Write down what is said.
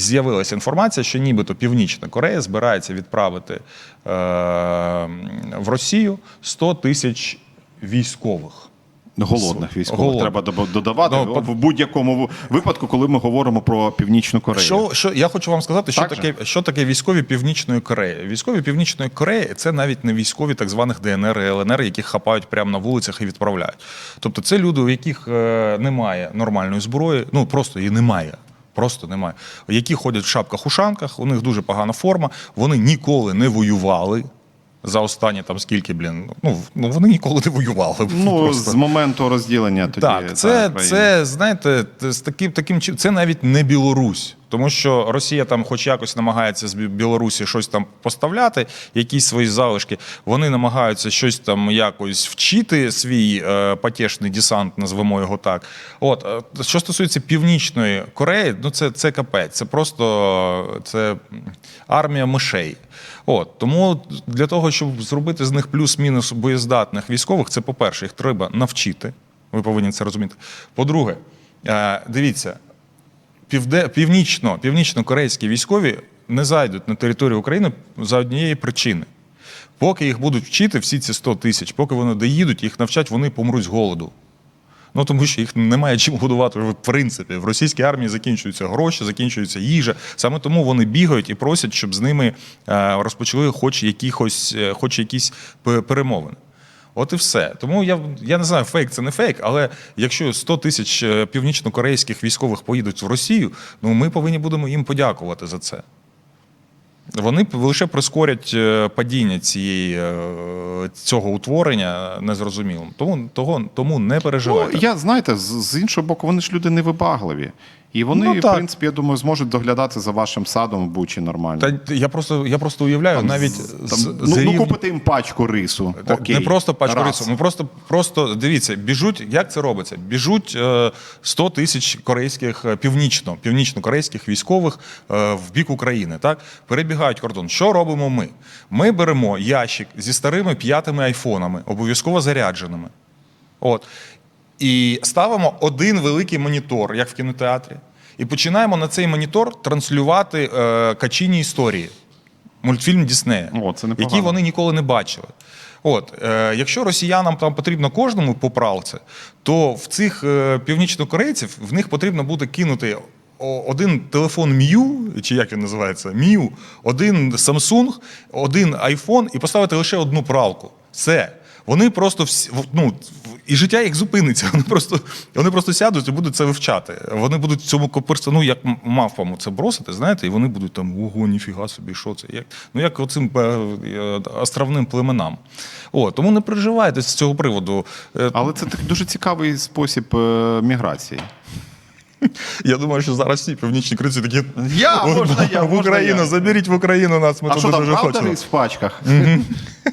з'явилася інформація, що нібито Північна Корея збирається відправити е, в Росію 100 тисяч військових. Голодних військових Голодних. треба додавати Ну, в- будь-якому випадку, коли ми говоримо про Північну Корею. Що, що я хочу вам сказати, що Так же? таке, що таке військові Північної Кореї? Військові Північної Кореї це навіть не військові так званих ДНР і ЛНР, яких хапають прямо на вулицях і відправляють. Тобто, це люди, у яких е, немає нормальної зброї, ну просто її немає. Просто немає. Які ходять в шапках-ушанках, у них дуже погана форма, вони ніколи не воювали. За останні там скільки, блін, ну, ну вони ніколи не воювали. Ну, Просто. з моменту розділення тоді. Так, це, та це знаєте, з таким таким це навіть не Білорусь, тому що Росія там, хоч якось намагається з Білорусі щось там поставляти, якісь свої залишки. Вони намагаються щось там якось вчити свій е, потішний десант, назвемо його так. От е, що стосується північної Кореї, ну це, це капець, це просто це армія мишей. От тому для того, щоб зробити з них плюс-мінус боєздатних військових, це по-перше, їх треба навчити. Ви повинні це розуміти. По-друге, е, дивіться, півде, північно, північно-корейські військові не зайдуть на територію України за однієї причини. Поки їх будуть вчити, всі ці 100 тисяч, поки вони доїдуть, їх навчать, вони помруть з голоду. Ну тому що їх немає чим годувати в принципі. В російській армії закінчуються гроші, закінчується їжа. Саме тому вони бігають і просять, щоб з ними е, розпочали хоч якихось, е, хоч якісь перемовини. От і все. Тому я, я не знаю, фейк це не фейк, але якщо 100 тисяч північнокорейських північно-корейських військових поїдуть в Росію, ну ми повинні будемо їм подякувати за це. Вони лише прискорять е, падіння цієї, е, цього утворення незрозумілим. Тому, того, тому не Ну, переживайте. я знаєте, з, з іншого боку, вони ж люди невибагливі. І вони, Ну, в принципі, я думаю, зможуть доглядати за вашим садом в Бучі нормально. Та я просто, я просто уявляю, Там навіть там, з ну, рівня- ну, купити їм пачку рису. Та Окей. Не просто пачку Раз. рису. Ми просто, просто дивіться, біжуть. Як це робиться? Біжуть е, 100 тисяч корейських е, північно, північно-корейських військових е, в бік України. Так перебігають кордон. Що робимо ми? Ми беремо ящик зі старими п'ятими айфонами, обов'язково зарядженими. От. І ставимо один великий монітор, як в кінотеатрі, і починаємо на цей монітор транслювати е, качині історії. Мультфільм Діснея, О, це які вони ніколи не бачили. От, е, якщо росіянам там потрібно кожному поправці, то в цих е, північнокорейців в них потрібно буде кинути один телефон М'ю, чи як він називається, М'ю, один Samsung, один iPhone і поставити лише одну пралку. Все. Вони просто всі, ну, і життя їх зупиниться. Вони просто, вони просто сядуть і будуть це вивчати. Вони будуть цьому копирстві, ну як мавпам це бросити, знаєте, і вони будуть там, ого, ніфіга собі, що це? Як, ну як оцим е, е, островним племенам. О, тому не переживайте з цього приводу. Е, Але це так дуже цікавий спосіб міграції. Я думаю, що зараз всі північні криці такі. Я, можна я, в можна Україну, я. заберіть в Україну нас, ми А туди що там дуже правда хочемо. рис в пачках?